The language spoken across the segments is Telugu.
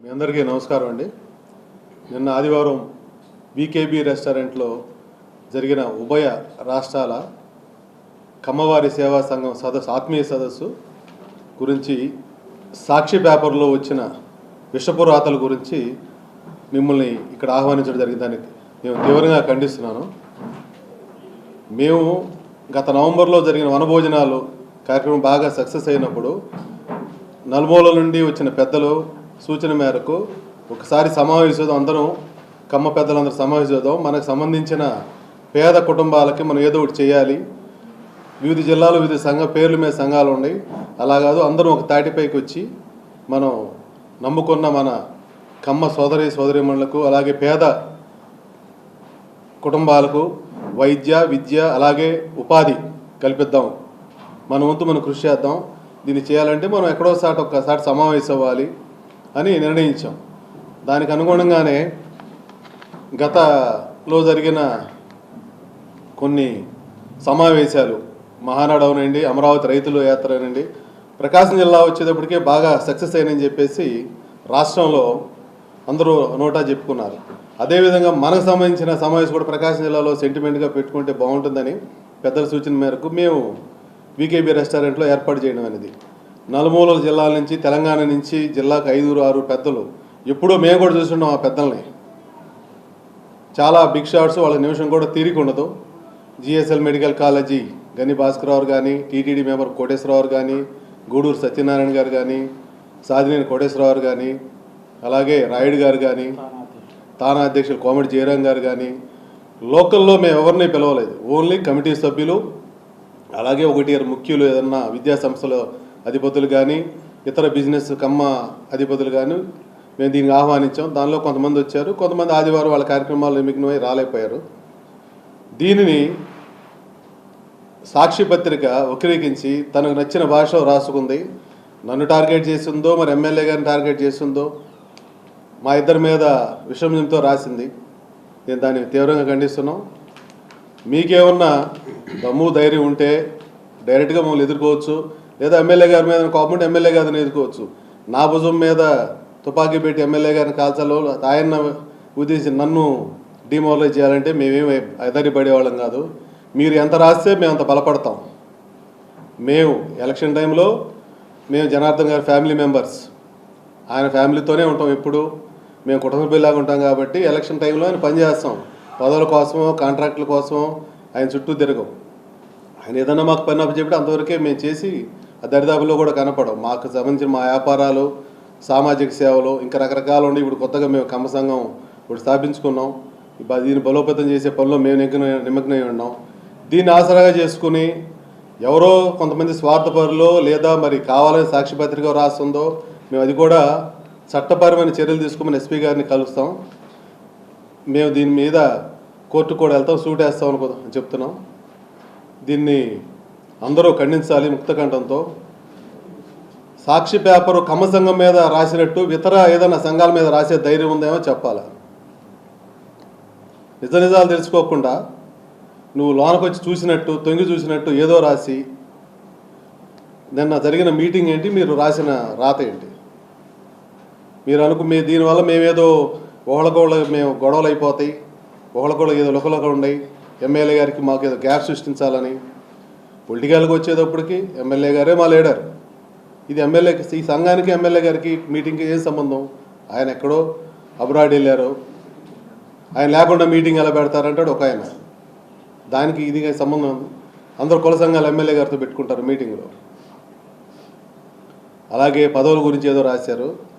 మీ అందరికీ నమస్కారం అండి. నిన్న ఆదివారం వికేబీ రెస్టారెంట్లో జరిగిన ఉభయ రాష్ట్రాల కమ్మవారి సేవా సంఘం సదస్సు ఆత్మీయ సదస్సు గురించి సాక్షి పేపర్లో వచ్చిన విషపురాతల గురించి మిమ్మల్ని ఇక్కడ ఆహ్వానించడం జరిగింది. దానికి నేను తీవ్రంగా ఖండిస్తున్నాను. మేము గత నవంబర్లో జరిగిన వనభోజనాలు కార్యక్రమం బాగా సక్సెస్ అయినప్పుడు నలుమూల నుండి వచ్చిన పెద్దలు సూచన మేరకు ఒకసారి సమావేశం అందరం కమ్మ పెద్దలందరూ సమావేశం మనకు సంబంధించిన పేద కుటుంబాలకి మనం ఏదో ఒకటి చేయాలి. వివిధ జిల్లాలు వివిధ సంఘ పేర్లు మీద సంఘాలు ఉన్నాయి. అలా కాదు అందరం ఒక తాటిపైకి వచ్చి మనం నమ్ముకున్న మన కమ్మ సోదరి సోదరిమణులకు అలాగే పేద కుటుంబాలకు వైద్య విద్య అలాగే ఉపాధి కల్పిద్దాం. మన వంతు మనం కృషి చేద్దాం. దీన్ని చేయాలంటే మనం ఎక్కడో సాటి ఒక్కసారి సమావేశం అవ్వాలి. అని నిర్ణయించాం. దానికి అనుగుణంగానే గతలో జరిగిన కొన్ని సమావేశాలు మహానాడు అవునండి అమరావతి రైతుల యాత్ర అనండి ప్రకాశం జిల్లా వచ్చేటప్పటికే బాగా సక్సెస్ అయినని చెప్పేసి రాష్ట్రంలో అందరూ నోటా చెప్పుకున్నారు. అదేవిధంగా మనకు సంబంధించిన సమావేశం కూడా ప్రకాశం జిల్లాలో సెంటిమెంట్గా పెట్టుకుంటే బాగుంటుందని పెద్దల సూచన మేరకు మేము వికేబీ రెస్టారెంట్లో ఏర్పాటు చేయడం అనేది నలుమూలల జిల్లాల నుంచి తెలంగాణ నుంచి జిల్లాకు ఐదుగురు ఆరు పెద్దలు. ఎప్పుడో మేము కూడా చూస్తున్నాం ఆ పెద్దల్ని. చాలా బిగ్ షాట్స్ వాళ్ళ నిమిషం కూడా తీరిక ఉండదు. జిఎస్ఎల్ మెడికల్ కాలేజీ గని భాస్కరరావు కానీ టీటీడీ మెంబర్ కోటేశ్వరరావు కానీ గూడూరు సత్యనారాయణ గారు కానీ సాధినేని కోటేశ్వరరావు కానీ అలాగే రాయుడు గారు కానీ తానా అధ్యక్షులు కోమటి జయరాం గారు కానీ లోకల్లో మేము ఎవరిని పిలవలేదు. ఓన్లీ కమిటీ సభ్యులు అలాగే ఒకటి ముఖ్యులు ఏదన్నా విద్యాసంస్థలో అధిపతులు కానీ ఇతర బిజినెస్ కమ్మ అధిపతులు కానీ మేము దీనికి ఆహ్వానించాం. దానిలో కొంతమంది వచ్చారు. కొంతమంది ఆదివారం వాళ్ళ కార్యక్రమాలు నిమగ్నమై రాలేకపోయారు. దీనిని సాక్షి పత్రిక వక్రీకరించి తనకు నచ్చిన భాషలో రాసుకుంది. నన్ను టార్గెట్ చేసిందో మరి ఎమ్మెల్యే గారిని టార్గెట్ చేసిందో మా ఇద్దరి మీద విషమ్యంతో రాసింది. నేను దాన్ని తీవ్రంగా ఖండిస్తున్నాం. మీకేమన్నా దమ్ము ధైర్యం ఉంటే డైరెక్ట్గా మమ్మల్ని ఎదుర్కోవచ్చు. లేదా ఎమ్మెల్యే గారి మీద కోపం ఉంటే ఎమ్మెల్యే గారిని ఎదుకోవచ్చు నా భుజం మీద తుపాకీ పెట్టి ఎమ్మెల్యే గారిని కాల్చాలో ఆయన ఉద్దేశించి నన్ను డిమోరలైజ్ చేయాలంటే మేమేమి ఎదరి పడేవాళ్ళం కాదు. మీరు ఎంత రాస్తే మేము అంత బలపడతాం. మేము ఎలక్షన్ టైంలో మేము జనార్దన్ గారి ఫ్యామిలీ మెంబర్స్. ఆయన ఫ్యామిలీతోనే ఉంటాం ఎప్పుడు. మేము కుటుంబ పిల్లగా ఉంటాం కాబట్టి ఎలక్షన్ టైంలో ఆయన పనిచేస్తాం పదవుల కోసమో కాంట్రాక్టుల కోసమో ఆయన చుట్టూ తిరగం. ఆయన ఏదన్నా మాకు పని అప్పచెప్పి అంతవరకే మేము చేసి దరిదాపుల్లో కూడా కనపడవు. మాకు సంబంధించిన మా వ్యాపారాలు సామాజిక సేవలు ఇంకా రకరకాలు ఉండి ఇప్పుడు కొత్తగా మేము కమ్మ సంఘం ఇప్పుడు స్థాపించుకున్నాం. ఇప్పుడు దీన్ని బలోపేతం చేసే పనిలో మేము నిమగ్న నిమగ్నమై ఉన్నాం. దీన్ని ఆసరాగా చేసుకుని ఎవరో కొంతమంది స్వార్థపరులు లేదా మరి కావాలని సాక్షిపత్రిక రాస్తుందో మేము అది కూడా చట్టపరమైన చర్యలు తీసుకోమని ఎస్పీ గారిని కలుస్తాం. మేము దీని మీద కోర్టు కూడా వెళ్తాం సూట్ వేస్తాం అనుకో చెప్తున్నాం. దీన్ని అందరూ ఖండించాలి ముక్తకంఠంతో. సాక్షి పేపరు కమ్మ సంఘం మీద రాసినట్టు ఇతర ఏదైనా సంఘాల మీద రాసే ధైర్యం ఉందేమో చెప్పాలి? నిజ నిజాలు తెలుసుకోకుండా నువ్వు లోనకొచ్చి చూసినట్టు తొంగి చూసినట్టు ఏదో రాసి నిన్న జరిగిన మీటింగ్ ఏంటి మీరు రాసిన రాత ఏంటి? మీరు అనుకు మీ దీనివల్ల మేమేదో ఒకళ్ళకొళ్ళ మేము గొడవలు అయిపోతాయి ఒకళ్ళకొళ్ళ ఏదో లుకలుక ఉన్నాయి ఎమ్మెల్యే గారికి మాకు ఏదో గ్యాప్ సృష్టించాలని పొలిటికల్గా వచ్చేటప్పటికి ఎమ్మెల్యే గారే మా లీడర్. ఇది ఎమ్మెల్యే ఈ సంఘానికి ఎమ్మెల్యే గారికి మీటింగ్కి ఏం సంబంధం? ఆయన ఎక్కడో అబ్రాడ్ వెళ్ళారు. ఆయన లేకుండా మీటింగ్ ఎలా పెడతారంటాడు ఒక ఆయన. దానికి ఇది సంబంధం ఉంది. అందరు కుల సంఘాలు ఎమ్మెల్యే గారితో పెట్టుకుంటారు మీటింగ్లో. అలాగే పదవుల గురించి ఏదో రాశారు.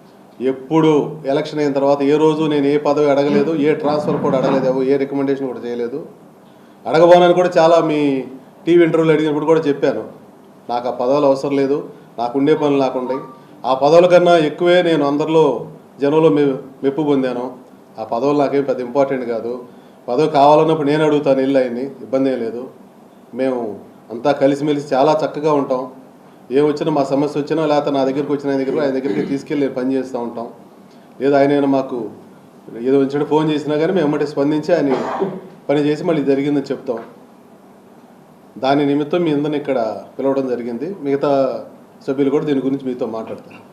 ఎప్పుడు ఎలక్షన్ అయిన తర్వాత ఏ రోజు నేను ఏ పదవి అడగలేదు ఏ ట్రాన్స్ఫర్ కూడా అడగలేదు ఏ రికమెండేషన్ కూడా చేయలేదు. అడగబోనని కూడా చాలా మీ టీవీ ఇంటర్వ్యూలు అడిగినప్పుడు కూడా చెప్పాను నాకు ఆ పదవులు అవసరం లేదు నాకు ఉండే పనులు నాకు ఆ పదవుల కన్నా ఎక్కువే నేను అందరిలో జనంలో మె మెప్పు పొందాను. ఆ పదవులు నాకేం పెద్ద ఇంపార్టెంట్ కాదు. పదవి కావాలన్నప్పుడు నేను అడుగుతాను ఇల్లు అయింది ఇబ్బంది ఏం లేదు. మేము అంతా కలిసిమెలిసి చాలా చక్కగా ఉంటాం. ఏం వచ్చినా మా సమస్య వచ్చినా లేకపోతే నా దగ్గరికి వచ్చిన ఆయన దగ్గర ఆయన దగ్గరికి తీసుకెళ్ళి పని చేస్తూ ఉంటాం. లేదా ఆయన మాకు ఏదో వచ్చిన ఫోన్ చేసినా కానీ మేము ఎమ్మటి స్పందించి ఆయన పని చేసి మళ్ళీ జరిగిందని చెప్తాం. దాని నిమిత్తం మీ అందరిని ఇక్కడ పిలవడం జరిగింది. మిగతా సభ్యులు కూడా దీని గురించి మీతో మాట్లాడతారు.